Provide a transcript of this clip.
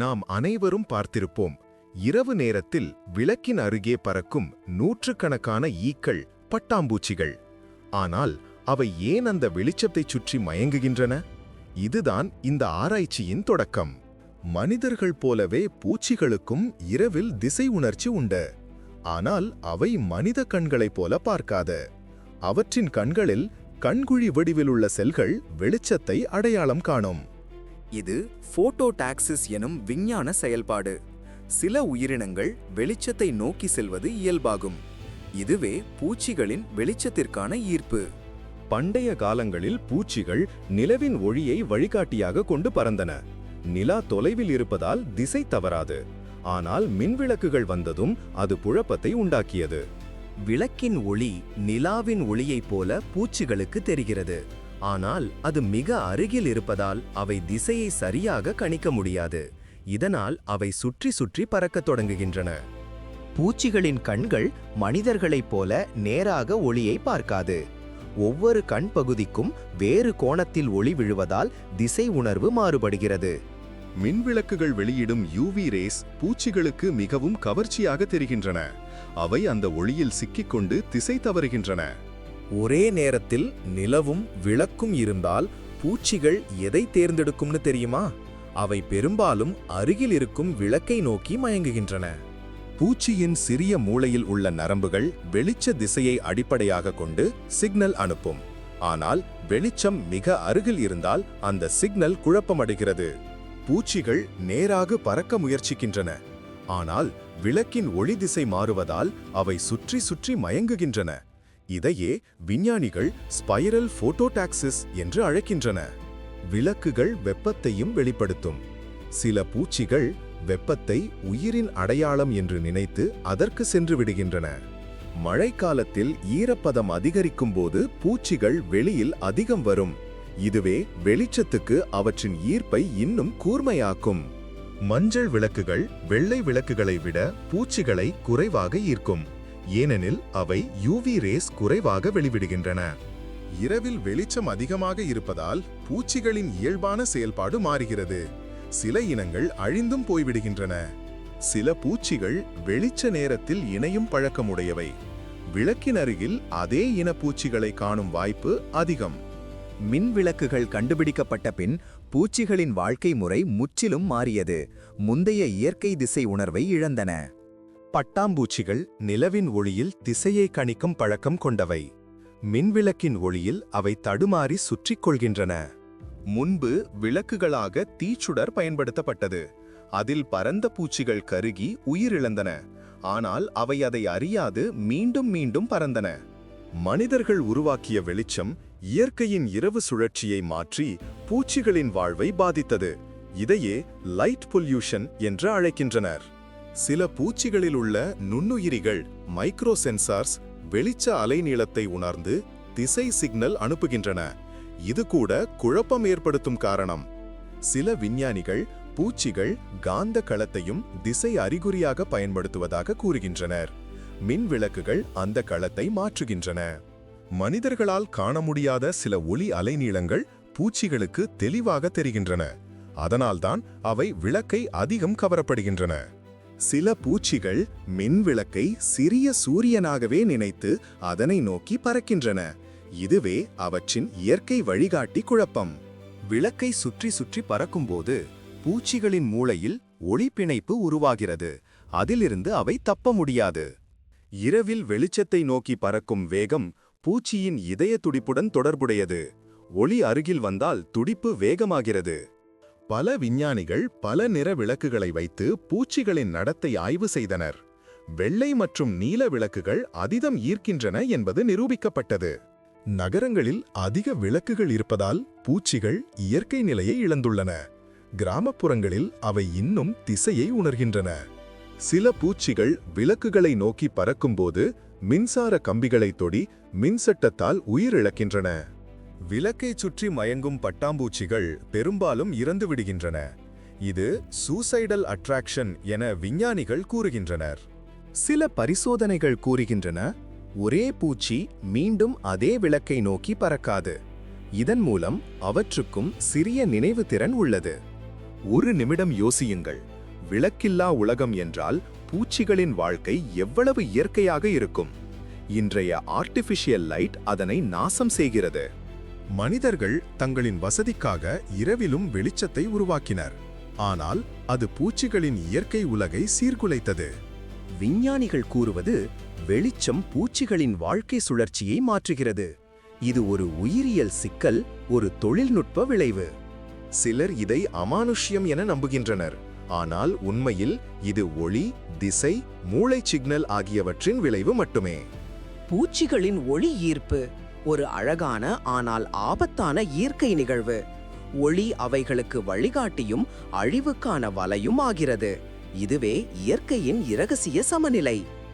நாம் அனைவரும் பார்த்திருப்போம். இரவு நேரத்தில் விளக்கின் அருகே பறக்கும் நூற்றுக்கணக்கான ஈக்கள் பட்டாம்பூச்சிகள். ஆனால் அவை ஏன் அந்த வெளிச்சத்தைச் சுற்றி மயங்குகின்றன? இதுதான் இந்த ஆராய்ச்சியின் தொடக்கம். மனிதர்கள் போலவே பூச்சிகளுக்கும் இரவில் திசை உணர்ச்சி உண்டு. ஆனால் அவை மனித கண்களைப் போல பார்க்காத. அவற்றின் கண்களில் கண்குழி வடிவிலுள்ள செல்கள் வெளிச்சத்தை அடையாளம் காணும். இது போட்டோடாக்சிஸ் எனும் விஞ்ஞான செயல்பாடு. சில உயிரினங்கள் வெளிச்சத்தை நோக்கி செல்வது இயல்பாகும். இதுவே பூச்சிகளின் வெளிச்சத்திற்கான ஈர்ப்பு. பண்டைய காலங்களில் பூச்சிகள் நிலவின் ஒளியை வழிகாட்டியாக கொண்டு பறந்தன. நிலா தொலைவில் இருப்பதால் திசை தவறாது. ஆனால் மின்விளக்குகள் வந்ததும் அது குழப்பத்தை உண்டாக்கியது. விளக்கின் ஒளி நிலாவின் ஒளியைப் போல பூச்சிகளுக்கு தெரிகிறது. ஆனால் அது மிக அருகில் இருப்பதால் அவை திசையை சரியாக கணிக்க முடியாது. இதனால் அவை சுற்றி சுற்றி பறக்கத் தொடங்குகின்றன. பூச்சிகளின் கண்கள் மனிதர்களைப் போல நேராக ஒளியை பார்க்காது. ஒவ்வொரு கண் பகுதிக்கும் வேறு கோணத்தில் ஒளி விழுவதால் திசை உணர்வு மாறுபடுகிறது. மின்விளக்குகள் வெளியிடும் யூவி ரேஸ் பூச்சிகளுக்கு மிகவும் கவர்ச்சியாக தெரிகின்றன. அவை அந்த ஒளியில் சிக்கிக்கொண்டு திசை தவறுகின்றன. ஒரே நேரத்தில் நிலவும் விளக்கும் இருந்தால் பூச்சிகள் எதை தேர்ந்தெடுக்கும்னு தெரியுமா? அவை பெரும்பாலும் அருகில் இருக்கும் விளக்கை நோக்கி மயங்குகின்றன. பூச்சியின் சிறிய மூளையில் உள்ள நரம்புகள் வெளிச்ச திசையை அடிப்படையாக கொண்டு சிக்னல் அனுப்பும். ஆனால் வெளிச்சம் மிக அருகில் இருந்தால் அந்த சிக்னல் குழப்பமடைகிறது. பூச்சிகள் நேராக பறக்க முயற்சிக்கின்றன. ஆனால் விளக்கின் ஒளி திசை மாறுவதால் அவை சுற்றி சுற்றி மயங்குகின்றன. இதையே விஞ்ஞானிகள் ஸ்பைரல் போட்டோடாக்சிஸ் என்று அழைக்கின்றன. விளக்குகள் வெப்பத்தையும் வெளிப்படுத்தும். சில பூச்சிகள் வெப்பத்தை உயிரின் அடையாளம் என்று நினைத்து அதற்கு சென்று விடுகின்றன. மழைக்காலத்தில் ஈரப்பதம் அதிகரிக்கும் போது பூச்சிகள் வெளியில் அதிகம் வரும். இதுவே வெளிச்சத்துக்கு அவற்றின் ஈர்ப்பை இன்னும் கூர்மையாக்கும். மஞ்சள் விளக்குகள் வெள்ளை விளக்குகளை விட பூச்சிகளை குறைவாக ஈர்க்கும். ஏனெனில் அவை யூவி ரேஸ் குறைவாக வெளிவிடுகின்றன. இரவில் வெளிச்சம் அதிகமாக இருப்பதால் பூச்சிகளின் இயல்பான செயல்பாடு மாறுகிறது. சில இனங்கள் அழிந்தும் போய்விடுகின்றன. சில பூச்சிகள் வெளிச்ச நேரத்தில் இணையும் பழக்கமுடையவை. விளக்கின் அருகில் அதே இன பூச்சிகளை காணும் வாய்ப்பு அதிகம். மின் விளக்குகள் கண்டுபிடிக்கப்பட்ட பின் பூச்சிகளின் வாழ்க்கை முறை முற்றிலும் மாறியது. முந்தைய இயற்கை திசை உணர்வை இழந்தன. பட்டாம்பூச்சிகள் நிலவின் ஒளியில் திசையை கணிக்கும் பழக்கம் கொண்டவை. மின்விளக்கின் ஒளியில் அவை தடுமாறி சுற்றிக் கொள்கின்றன. முன்பு விளக்குகளாக தீச்சுடர் பயன்படுத்தப்பட்டது. அதில் பரந்த பூச்சிகள் கருகி உயிரிழந்தன. ஆனால் அவை அதை அறியாது மீண்டும் மீண்டும் பறந்தன. மனிதர்கள் உருவாக்கிய வெளிச்சம் இயற்கையின் இரவு சுழற்சியை மாற்றி பூச்சிகளின் வாழ்வை பாதித்தது. இதையே லைட் பொல்யூஷன் என்று அழைக்கின்றனர். சில பூச்சிகளில் உள்ள நுண்ணுயிரிகள் மைக்ரோ சென்சார்ஸ் வெளிச்ச அலைநீளத்தை உணர்ந்து திசை சிக்னல் அனுப்புகின்றன. இது கூட குழப்பம் ஏற்படுத்தும் காரணம். சில விஞ்ஞானிகள் பூச்சிகள் காந்த களத்தையும் திசை அறிகுறியாக பயன்படுத்துவதாக கூறுகின்றனர். மின் விளக்குகள் அந்த களத்தை மாற்றுகின்றன. மனிதர்களால் காண முடியாத சில ஒளி அலைநீளங்கள் பூச்சிகளுக்கு தெளிவாக தெரிகின்றன. அதனால்தான் அவை விளக்கை அதிகம் கவரப்படுகின்றன. சில பூச்சிகள் மின் விளக்கை சிறிய சூரியனாகவே நினைத்து அதனை நோக்கி பறக்கின்றன. இதுவே அவற்றின் இயற்கை வழிகாட்டி குழப்பம். விளக்கை சுற்றி சுற்றி பறக்கும்போது பூச்சிகளின் மூளையில் ஒளி பிணைப்பு உருவாகிறது. அதிலிருந்து அவை தப்ப முடியாது. இரவில் வெளிச்சத்தை நோக்கி பறக்கும் வேகம் பூச்சியின் இதய துடிப்புடன் தொடர்புடையது. ஒளி அருகில் வந்தால் துடிப்பு வேகமாகிறது. பல விஞ்ஞானிகள் பல நிற விளக்குகளை வைத்து பூச்சிகளின் நடத்தை ஆய்வு செய்தனர். வெள்ளை மற்றும் நீல விளக்குகள் அதிகம் ஈர்க்கின்றன என்பது நிரூபிக்கப்பட்டது. நகரங்களில் அதிக விளக்குகள் இருப்பதால் பூச்சிகள் இயற்கை நிலையை இழந்துள்ளன. கிராமப்புறங்களில் அவை இன்னும் திசையை உணர்கின்றன. சில பூச்சிகள் விளக்குகளை நோக்கி பறக்கும்போது மின்சார கம்பிகளை தொடி மின்சட்டத்தால் உயிரிழக்கின்றன விளக்கைச் சுற்றி மயங்கும் பட்டாம்பூச்சிகள் பெரும்பாலும் இறந்து விடுகின்றன. இது சூசைடல் அட்ராக்ஷன் என விஞ்ஞானிகள் கூறுகின்றனர். சில பரிசோதனைகள் கூறுகின்றன ஒரே பூச்சி மீண்டும் அதே விளக்கை நோக்கி பறக்காது. இதன் மூலம் அவற்றுக்கும் சிறிய நினைவு திறன் உள்ளது. ஒரு நிமிடம் யோசியுங்கள் விளக்கில்லா உலகம் என்றால் பூச்சிகளின் வாழ்க்கை எவ்வளவு இயற்கையாக இருக்கும்? இன்றைய ஆர்டிஃபிஷியல் லைட் அதனை நாசம் செய்கிறது. மனிதர்கள் தங்களின் வசதிக்காக இரவிலும் வெளிச்சத்தை உருவாக்கினர். ஆனால் அது பூச்சிகளின் இயற்கை உலகை சீர்குலைத்தது. விஞ்ஞானிகள் கூறுவது வெளிச்சம் பூச்சிகளின் வாழ்க்கை சுழற்சியை மாற்றுகிறது. இது ஒரு உயிரியல் சிக்கல் ஒரு தொழில்நுட்ப விளைவு. சிலர் இதை அமானுஷ்யம் என நம்புகின்றனர். ஆனால் உண்மையில் இது ஒளி திசை மூளை சிக்னல் ஆகியவற்றின் விளைவு மட்டுமே. பூச்சிகளின் ஒளி ஈர்ப்பு. ஒரு அழகான ஆனால் ஆபத்தான இயற்கை நிகழ்வு. ஒளி அவைகளுக்கு வழிகாட்டியும் அழிவுக்கான வலையும் ஆகிறது. இதுவே இயற்கையின் இரகசிய சமநிலை.